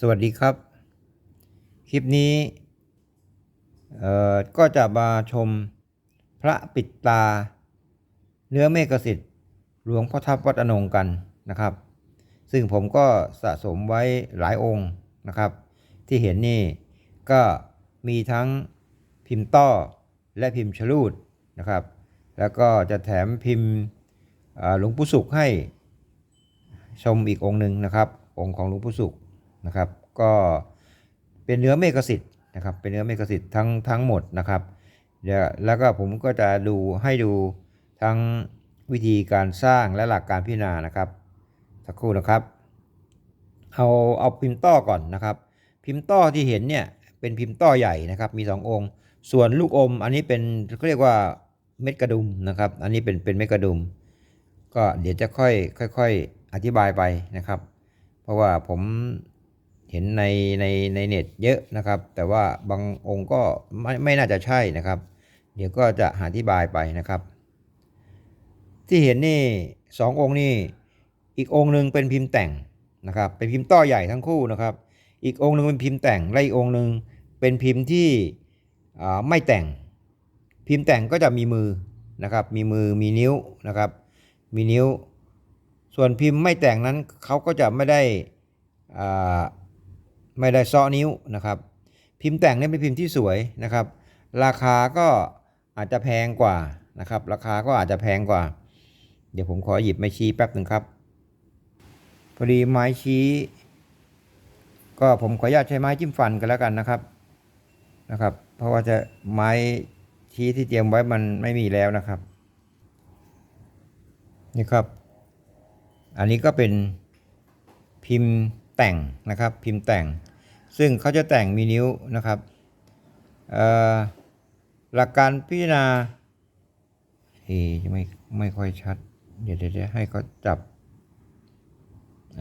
สวัสดีครับ คลิปนี้ก็จะมาชมพระปิดตา เนื้อเมฆสิทธิ์หลวงพ่อทับวัดอนงกันนะครับ ซึ่งผมก็สะสมไว้หลายองค์นะครับ ที่เห็นนี่ก็มีทั้งพิมพ์ต้อและพิมพ์ฉลูดนะครับ แล้วก็จะแถมพิมพ์หลวงปู่สุขให้ชมอีกองค์หนึ่งนะครับ องค์ของหลวงปู่สุข นะครับ ก็เป็นเนื้อเมฆสิทธิ์นะครับเป็นเนื้อเมฆสิทธิ์ทั้งทั้งหมดนะครับเดี๋ยวแล้วก็ผมก็จะดูให้ดูทั้งวิธีการสร้างและหลักการพิจารณานะครับ สักครู่นะครับ เอาเอาพิมพ์ต้อก่อนนะครับ พิมพ์ต้อที่เห็นเนี่ยเป็นพิมพ์ต้อใหญ่นะครับ มี 2 องค์ ส่วนลูกอม อันนี้เป็นเขาเรียกว่าเม็ดกระดุมนะครับ อันนี้เป็นเป็นเม็ดกระดุม ก็เดี๋ยวจะค่อยค่อยๆอธิบายไปนะครับ เพราะว่าผม เห็นในในในเน็ตเยอะนะครับ แต่ว่าบางองค์ก็ไม่ไม่น่าจะใช่นะครับ เดี๋ยวก็จะอธิบายไปนะครับ ที่เห็นนี่สององค์นี่อีกองค์หนึ่งเป็นพิมพ์แต่งนะครับ เป็นพิมพ์ต้อใหญ่ทั้งคู่นะครับ อีกองค์หนึ่งเป็นพิมพ์แต่งและอีกองค์หนึ่งเป็นพิมพ์ที่ไม่แต่ง พิมพ์แต่งก็จะมีมือนะครับ มีมือมีนิ้วนะครับ มีนิ้ว ส่วนพิมพ์ไม่แต่งนั้นเขาก็จะไม่ได้อ่า ไม่ได้ซ้อนิ้วนะครับ พิมพ์แต่งเนี่ยเป็นพิมพ์ที่สวยนะครับ ราคาก็อาจจะแพงกว่านะครับ ราคาก็อาจจะแพงกว่า เดี๋ยวผมขอหยิบไม้ชี้แป๊บหนึ่งครับ พอดีไม้ชี้ ก็ผมขออนุญาตใช้ไม้จิ้มฟันกันแล้วกันนะครับนะครับ เพราะว่าจะไม้ชี้ที่เตรียมไว้มันไม่มีแล้วนะครับ นี่ครับ อันนี้ก็เป็นพิมพ์ แต่งนะครับ พิมพ์แต่ง ซึ่งเขาจะแต่งมีนิ้วนะครับหลักการพิจารณาเอ๊ะไม่ไม่ค่อยชัดเดี๋ยวเดี๋ยวเดี๋ยวให้เขาจับ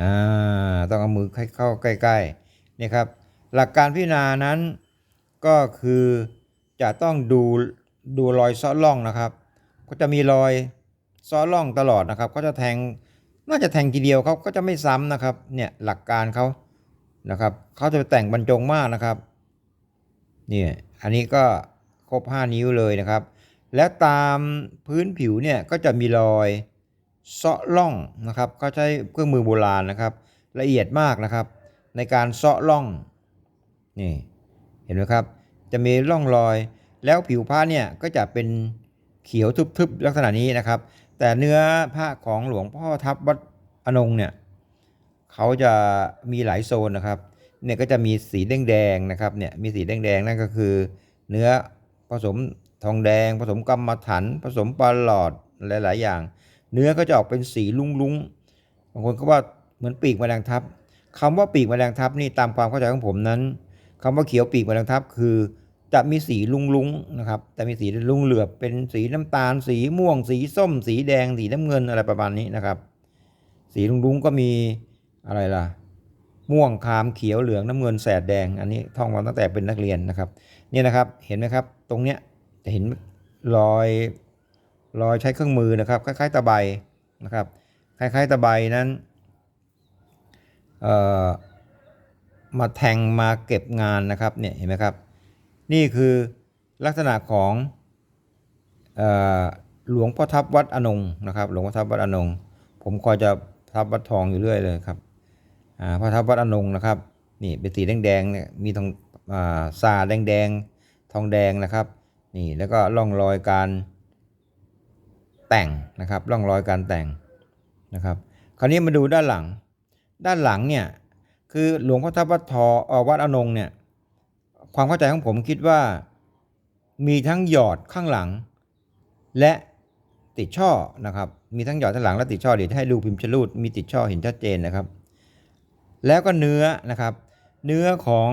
อ่าต้องเอามือให้เข้าใกล้ๆนี่ครับ หลักการพิจารณานั้นก็คือจะต้องดูดูรอยซ้อล่องนะครับ ก็จะมีรอยซ้อล่องตลอดนะครับ ก็จะแทง น่าจะแทงทีเดียวเขาก็จะไม่ซ้ำนะครับเนี่ยหลักการเขานะครับเขาจะแต่งบรรจงมากนะครับเนี่ยอันนี้ก็ครบ 5 นิ้วเลยนะครับ และตามพื้นผิวเนี่ยก็จะมีรอยเซาะล่องนะครับเขาใช้เครื่องมือโบราณนะครับ ละเอียดมากนะครับ ในการเซาะล่องนี่เห็นไหมครับ จะมีร่องรอย แล้วผิวผ้าเนี่ยก็จะเป็นเขียวทึบๆลักษณะนี้นะครับ แต่เนื้อผ้าของหลวงพ่อทับวัดอนงเนี่ยเขาจะมีหลายโซนนะครับเนี่ยก็จะมีสีแดงๆนะครับเนี่ยมีสีแดงๆนั่นก็คือ เนื้อผสมทองแดง ผสมกำมะถันผสมปลาหลอดหลาย ๆ อย่าง เนื้อก็จะออกเป็นสีลุ้งๆบางคนก็ว่าเหมือนปีกแมลงทับคำว่าปีกแมลงทับนี่ตามความเข้าใจของผมนั้นคำว่าเขียวปีกแมลงทับคือ จะมีสีลุ้งนะครับแต่มีสีลุงเหลือบเป็นสีน้ำตาล สีม่วง สีส้ม สีแดง สีน้ำเงินอะไรประมาณนี้นะครับ สีลุ้งก็มีอะไรล่ะ ม่วงคามเขียวเหลืองน้ำเงินแสดแดง อันนี้ท่องมาตั้งแต่เป็นนักเรียนนะครับ เนี่ยนะครับเห็นไหมครับ ตรงเนี้ยจะเห็นรอยรอยใช้เครื่องมือนะครับ คล้าย ๆ ตะไบนะครับ คล้ายๆ ตะไบนั้นเอ่อมาแทงมาเก็บงานนะครับเนี่ยเห็นไหมครับ นี่คือลักษณะของอหลวงพ่อทับวัดอนงนะครับ หลวงพ่อทับวัดอนง ผมคอยจะทับวัดทองอยู่เรื่อยเลยครับอ่าพ่อทับวัดอนงนะครับ นี่เป็นสีแดงๆเนี่ยมีทองอ่าซาแดงๆทองแดงนะครับ นี่แล้วก็ร่องรอยการแต่งนะครับ ร่องรอยการแต่งนะครับ คราวนี้มาดูด้านหลัง ด้านหลังเนี่ยคือหลวงพ่อทับวัดทอเอ่อวัดอนงเนี่ย ความเข้าใจของผมคิดว่า มีทั้งหยอดข้างหลัง และติดช่อนะครับ มีทั้งหยอดข้างหลังและติดช่อเดี๋ยวจะให้ดูพิมพ์ชลูดมีติดช่อเห็นชัดเจนนะครับ แล้วก็เนื้อนะครับ เนื้อของ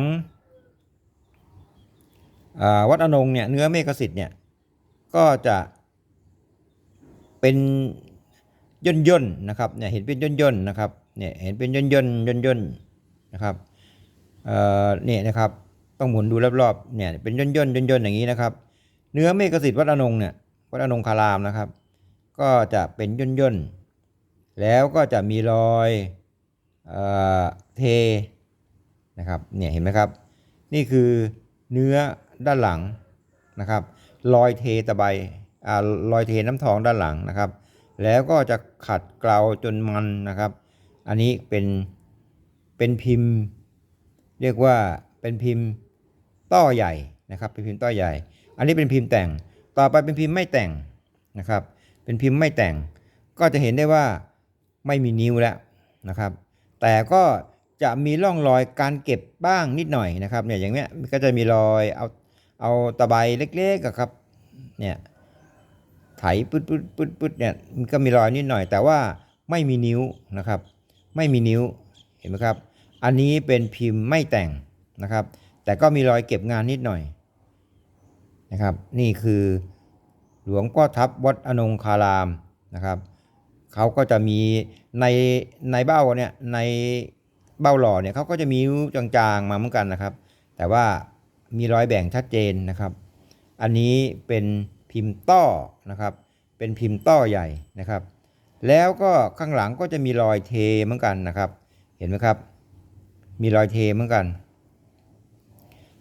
อวัดอนงเนี่ยเนื้อเมฆสิทธิ์เนี่ยก็จะเป็นย่นย่นนะครับเนี่ยเห็นเป็นย่นย่นนะครับเนี่ยเห็นเป็นย่นย่นย่นย่นนะครับเอ่อเนี่ยนะครับ ต้องหมุนดูรอบๆเนี่ยเป็นย่นย่นย่นย่นๆอย่างนี้นะครับ เนื้อเมฆสิทธิ์วัดอนงเนี่ยวัดอนงคารามนะครับ ก็จะเป็นย่นย่นๆแล้วก็จะมีรอยเอ่อเทนะครับเนี่ยเห็นไหมครับ นี่คือเนื้อด้านหลังนะครับรอยเทตะไบอ่ารอยเทน้ำทองด้านหลังนะครับ แล้วก็จะขัดเกลาจนมันนะครับ อันนี้เป็นเป็นพิมพ์ เรียกว่าเป็นพิมพ์ ต้อใหญ่นะครับเป็นพิมพ์ต้อใหญ่ อันนี้เป็นพิมพ์แต่ง ต่อไปเป็นพิมพ์ไม่แต่งนะครับ เป็นพิมพ์ไม่แต่ง ก็จะเห็นได้ว่าไม่มีนิ้วแล้วนะครับ แต่ก็จะมีร่องรอยการเก็บบ้างนิดหน่อยนะครับเนี่ยอย่างเนี้ยก็จะมีรอยเอาเอาตะไบเล็กๆครับเนี่ยไถปึ๊ดปึ๊ดปึ๊ดปึ๊ดเนี่ยมันก็มีรอยนิดหน่อย แต่ว่าไม่มีนิ้วนะครับ ไม่มีนิ้วเห็นไหมครับ อันนี้เป็นพิมพ์ไม่แต่งนะครับ แต่ก็มีรอยเก็บงานนิดหน่อยนะครับ นี่คือหลวงพ่อทับวัดอนงคารามนะครับเขาก็จะมีในในเบ้าเนี่ยในเบ้าหล่อเนี่ยเขาก็จะมีจางๆมาเหมือนกันนะครับ แต่ว่ามีรอยแบ่งชัดเจนนะครับ อันนี้เป็นพิมพ์ต้อนะครับ เป็นพิมพ์ต้อใหญ่นะครับ แล้วก็ข้างหลังก็จะมีรอยเทเหมือนกันนะครับ เห็นไหมครับ มีรอยเทเหมือนกัน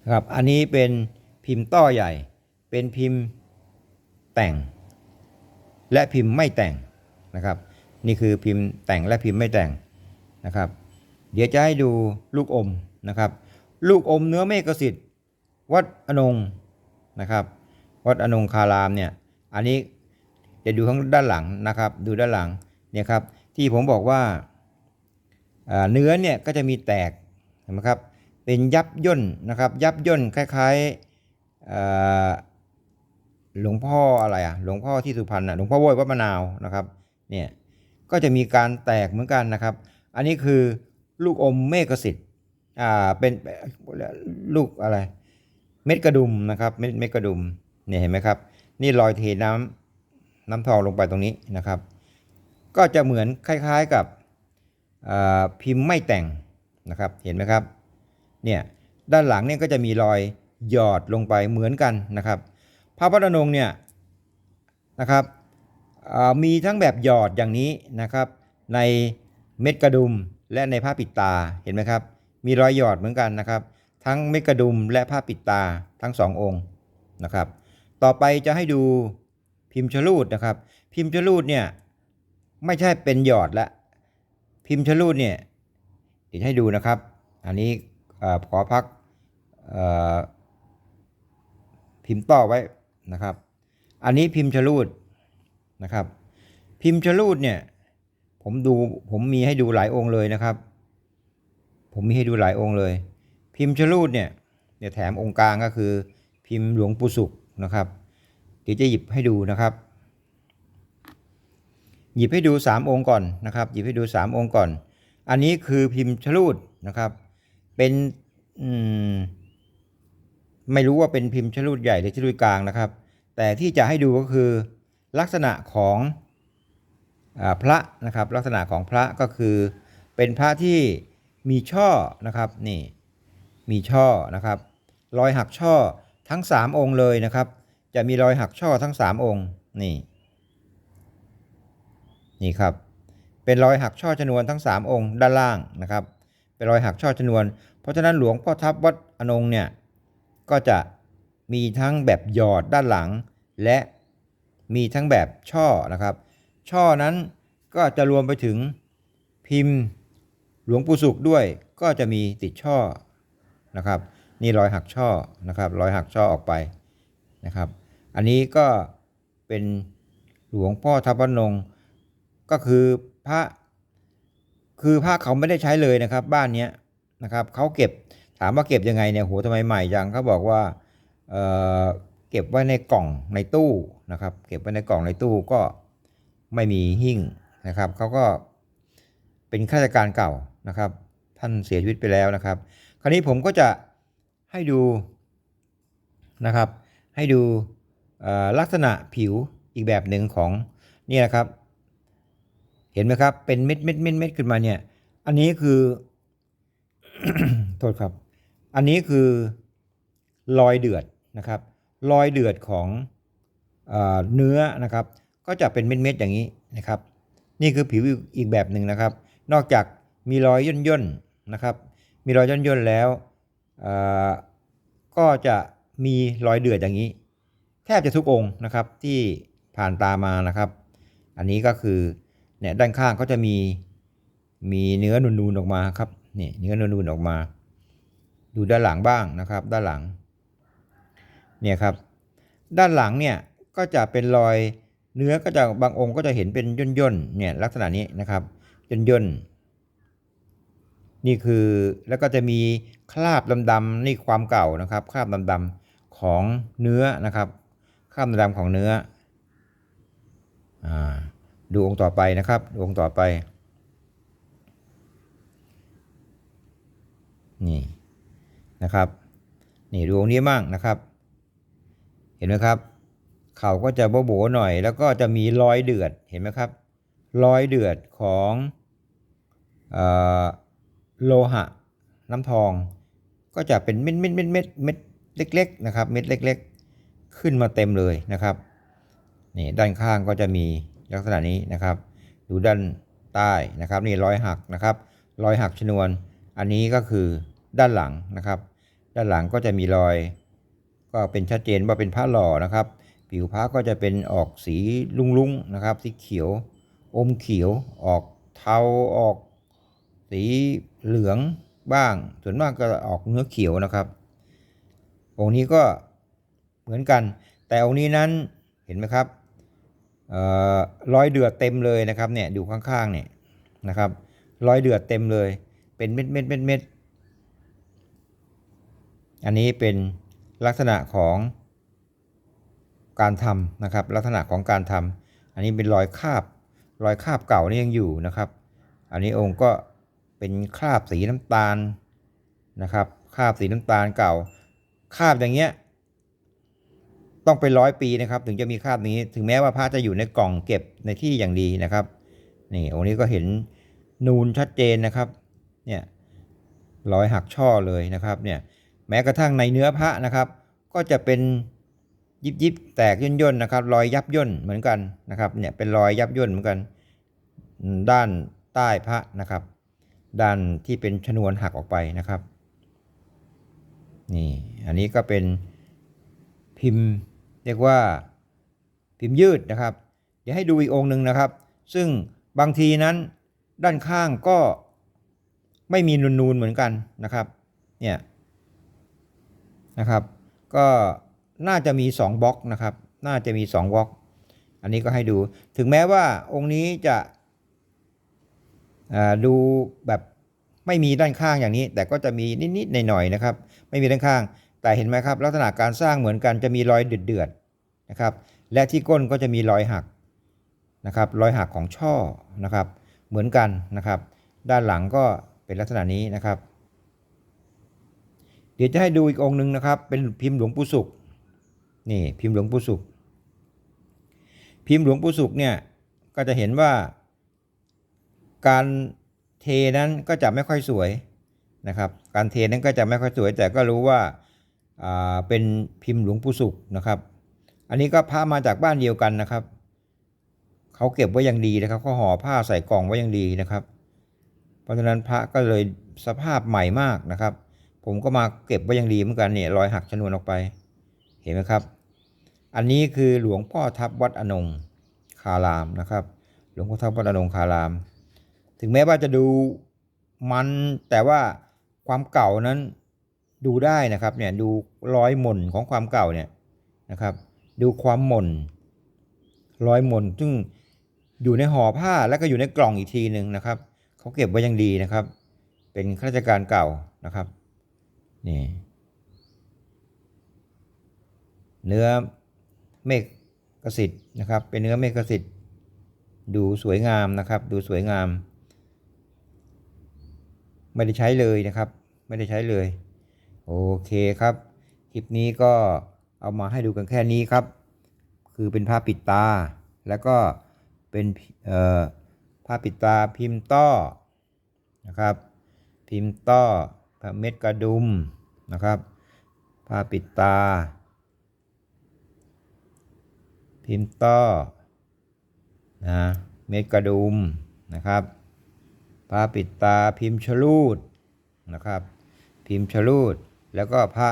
นะครับ อันนี้เป็นพิมพ์ต้อใหญ่ เป็นพิมพ์แต่ง และพิมพ์ไม่แต่งนะครับ นี่คือพิมพ์แต่งและพิมพ์ไม่แต่งนะครับ เดี๋ยวจะให้ดูลูกอมนะครับ ลูกอมเนื้อเมฆสิทธิ์วัดอนงนะครับ วัดอนงคารามเนี่ย อันนี้จะดูข้างด้านหลังนะครับ ดูด้านหลังเนี่ยครับ ที่ผมบอกว่าอ่าเนื้อเนี่ยก็จะมีแตกเห็นไหมครับ เป็นยับย่นนะครับยับย่นคล้ายๆหลวงพ่ออะไรอะหลวงพ่อที่สุพรรณอะหลวงพ่อโว้ยวัดมะนาวนะครับเนี่ยก็จะมีการแตกเหมือนกันนะครับ อันนี้คือลูกอมเมฆสิทธิ์อ่าเป็นลูกอะไร เม็ดกระดุมนะครับเม็ดเม็ดกระดุมเนี่ยเห็นไหมครับ นี่รอยเทน้ำน้ำทองลงไปตรงนี้นะครับ ก็จะเหมือนคล้ายๆกับพิมพ์ไม่แต่งนะครับเห็นไหมครับ เนี่ยด้านหลังเนี่ยก็จะมีรอยหยอดลงไปเหมือนกันนะครับพระพัฒนงเนี่ยนะครับมีทั้งแบบหยอดอย่างนี้นะครับ ในเม็ดกระดุมและในผ้าปิดตาเห็นไหมครับ มีรอยหยอดเหมือนกันนะครับ ทั้งเม็ดกระดุมและผ้าปิดตาทั้งสององค์นะครับ ต่อไปจะให้ดูพิมพ์ชลูดนะครับ พิมพ์ชลูดเนี่ยไม่ใช่เป็นหยอดละพิมพ์ชลูดเนี่ยเดี๋ยวให้ดูนะครับ อันนี้ ขอพักพิมพ์ต่อไว้นะครับ อันนี้พิมพ์ชลูดนะครับ พิมพ์ชลูดเนี่ย ผมดูผมมีให้ดูหลายองค์เลยนะครับ ผมมีให้ดูหลายองค์เลย พิมพ์ชลูดเนี่ยเดี๋ยวแถมองค์กลางก็คือ พิมพ์หลวงปู่สุขนะครับ เดี๋ยวจะหยิบให้ดูนะครับ หยิบให้ดู 3 องค์ก่อนนะครับ หยิบให้ดู 3 องค์ก่อน อันนี้คือพิมพ์ชลูดนะครับ เป็นอืมไม่รู้ว่าเป็นพิมพ์ชลูดใหญ่หรือชลูดกลางนะครับ แต่ที่จะให้ดูก็คือลักษณะของอพระนะครับ ลักษณะของพระก็คือ เป็นพระที่มีช่อนะครับนี่มีช่อนะครับ รอยหักช่อทั้ง 3 องค์เลยนะครับ จะมีรอยหักช่อทั้ง 3 องค์นี่นี่ครับ เป็นรอยหักช่อชนวนทั้ง 3 องค์ด้านล่างนะครับ เป็นรอยหักช่อชนวน ราะฉะนั้นหลวงพ่อทับวัดอนงเนี่ยก็จะมีทั้งแบบหยอดด้านหลัง และมีทั้งแบบช่อนะครับ ช่อนั้นก็จะรวมไปถึงพิมพ์หลวงปู่สุขด้วยก็จะมีติดช่อนะครับ นี่รอยหักช่อนะครับรอยหักช่อออกไปนะครับ อันนี้ก็เป็นหลวงพ่อทัพพนงก็คือพระคือพระเขาไม่ได้ใช้เลยนะครับ บ้านเนี้ย นะครับเขาเก็บถามว่าเก็บยังไงเนี่ยโหทำไมใหม่จังเขาบอกว่าเเก็บไว้ในกล่องในตู้นะครับ เก็บไว้ในกล่องในตู้ก็ไม่มีหิ้งนะครับเขาก็เป็นข้าราชการเก่านะครับ ท่านเสียชีวิตไปแล้วนะครับ คราวนี้ผมก็จะให้ดูนะครับ ให้ดูลักษณะผิวอีกแบบหนึ่งของเนี่ยนะครับ เห็นไหมครับเป็นเม็ดเม็ดเม็ดเม็ดขึ้นมาเนี่ย อันนี้คือ โทษครับ อันนี้คือรอยเดือดนะครับรอยเดือดของเอเนื้อนะครับ ก็จะเป็นเม็ดๆอย่างนี้นะครับ นี่คือผิวอีกแบบหนึ่งนะครับ นอกจากมีรอยย่นๆนะครับ มีรอยย่นย่นๆแล้วก็จะมีรอยเดือดอย่างนี้ แทบจะทุกองค์นะครับที่ผ่านตามานะครับ อันนี้ก็คือเนี่ยด้านข้างก็จะมีมีเนื้อนูนๆออกมาครับ นี่เนื้อนูนๆออกมา ดูด้านหลังบ้างนะครับ ด้านหลังเนี่ยครับ ด้านหลังเนี่ยก็จะเป็นรอยเนื้อก็จะบางองค์ก็จะเห็นเป็นย่นๆเนี่ยลักษณะนี้นะครับย่นๆนี่คือแล้วก็จะมีคราบดำๆนี่ความเก่านะครับ คราบดำๆของเนื้อนะครับ คราบดำๆของเนื้ออดูองค์ต่อไปนะครับดูองค์ต่อไป นี่นะครับ นี่ดูองค์นี้มั่งนะครับ เห็นไหมครับ เข่าก็จะโบโบหน่อย แล้วก็จะมีรอยเดือดเห็นไหมครับรอยเดือดของโลหะน้ำทอง ก็จะเป็นเม็ดเม็ดเม็ดเม็ดเม็ดเล็กๆนะครับ เม็ดเล็ก ๆ ขึ้นมาเต็มเลยนะครับนี่ด้านข้างก็จะมีลักษณะนี้นะครับ ดูด้านใต้นะครับ นี่รอยหักนะครับ รอยหักชนวน อันนี้ก็คือ ด้านหลังนะครับ ด้านหลังก็จะมีรอย ก็เป็นชัดเจนว่าเป็นพระหล่อนะครับ ผิวพระก็จะเป็นออกสีลุ้งๆนะครับ สีเขียว อมเขียว ออกเทาออก สีเหลืองบ้าง ส่วนมากก็ออกเนื้อเขียวนะครับ องค์นี้ก็เหมือนกัน แต่องค์นี้นั้นเห็นไหมครับออรอยเดือดเต็มเลยนะครับเนี่ยดูข้างๆเนี่ยนะครับรอยเดือดเต็มเลย เป็นเม็ดเม็ดเม็ดเม็ด อันนี้เป็นลักษณะของการทำนะครับ ลักษณะของการทำอันนี้เป็นรอยคาบ รอยคาบเก่านี่ยังอยู่นะครับ อันนี้องค์ก็เป็นคราบสีน้ำตาลนะครับคราบสีน้ำตาลเก่าคราบอย่างเงี้ยต้องเป็นร้อยปีนะครับ ถึงจะมีคราบนี้ ถึงแม้ว่าพระจะอยู่ในกล่องเก็บในที่อย่างดีนะครับนี่องค์นี้ก็เห็นนูนชัดเจนนะครับเนี่ยรอยหักช่อเลยนะครับเนี่ย แม้กระทั่งในเนื้อพระนะครับ ก็จะเป็นยิบยิบแตกย่นย่นนะครับ รอยยับย่นเหมือนกันนะครับเนี่ยเป็นรอยยับย่นเหมือนกัน ด้านใต้พระนะครับ ด้านที่เป็นชนวนหักออกไปนะครับนี่อันนี้ก็เป็นพิมพ์เรียกว่าพิมพ์ยืดนะครับ เดี๋ยวให้ดูอีกองค์หนึ่งนะครับ ซึ่งบางทีนั้นด้านข้างก็ไม่มีนูนๆเหมือนกันนะครับเนี่ย นะครับ ก็น่าจะมี2บล็อกนะครับ น่าจะมี2บล็อก อันนี้ก็ให้ดู ถึงแม้ว่าองค์นี้จะดูแบบไม่มีด้านข้างอย่างนี้ แต่ก็จะมีนิดๆหน่อยๆนะครับ ไม่มีด้านข้าง แต่เห็นไหมครับ ลักษณะการสร้างเหมือนกันจะมีรอยเดือดๆนะครับ และที่ก้นก็จะมีรอยหักนะครับ รอยหักของช่อนะครับ เหมือนกันนะครับ ด้านหลังก็เป็นลักษณะนี้นะครับ เดี๋ยวจะให้ดูอีกองค์หนึ่งนะครับ เป็นพิมพ์หลวงปู่สุขนี่พิมพ์หลวงปู่สุข พิมพ์หลวงปู่สุขเนี่ยก็จะเห็นว่าการเทนั้นก็จะไม่ค่อยสวยนะครับ การเทนั้นก็จะไม่ค่อยสวย แต่ก็รู้ว่าาเป็นพิมพ์หลวงปู่สุขนะครับ อันนี้ก็พามาจากบ้านเดียวกันนะครับเขาเก็บไว้อย่างดีนะครับเขาห่อผ้าใส่กล่องไว้อย่างดีนะครับ เพราะฉะนั้นพระก็เลยสภาพใหม่มากนะครับ ผมก็มาเก็บไว้อย่างดีเหมือนกันเนี่ยรอยหักชนวนออกไป เห็นไหมครับ อันนี้คือหลวงพ่อทับวัดอนงคารามนะครับ หลวงพ่อทับวัดอนงคาราม ถึงแม้ว่าจะดูมันแต่ว่าความเก่านั้นดูได้นะครับเนี่ยดูรอยหม่นของความเก่าเนี่ยนะครับ ดูความหม่นรอยหม่นซึ่งอยู่ในห่อผ้าแล้วก็อยู่ในกล่องอีกทีหนึ่งนะครับเขาเก็บไว้อย่างดีนะครับ เป็นข้าราชการเก่านะครับ นี่เนื้อเมฆกสิทธิ์นะครับ เป็นเนื้อเมฆกสิทธิ์ดูสวยงามนะครับ ดูสวยงาม ไม่ได้ใช้เลยนะครับ ไม่ได้ใช้เลย โอเคครับ คลิปนี้ก็เอามาให้ดูกันแค่นี้ครับ คือเป็นผ้าปิดตา แล้วก็เป็นเอ่อผ้าปิดตาพิมพ์ต้อนะครับ พิมพ์ต้อ ผ้าเม็ดกระดุมนะครับ ผ้าปิดตา พิมพ์ต้อนะเม็ดกระดุมนะครับ ผ้าปิดตาพิมพ์ชลูดนะครับ พิมพ์ชลูดแล้วก็พระ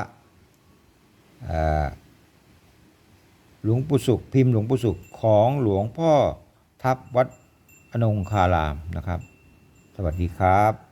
หลวงปู่สุขพิมพ์หลวงปู่สุขของหลวงพ่อทับวัดอนงคารามนะครับ สวัสดีครับ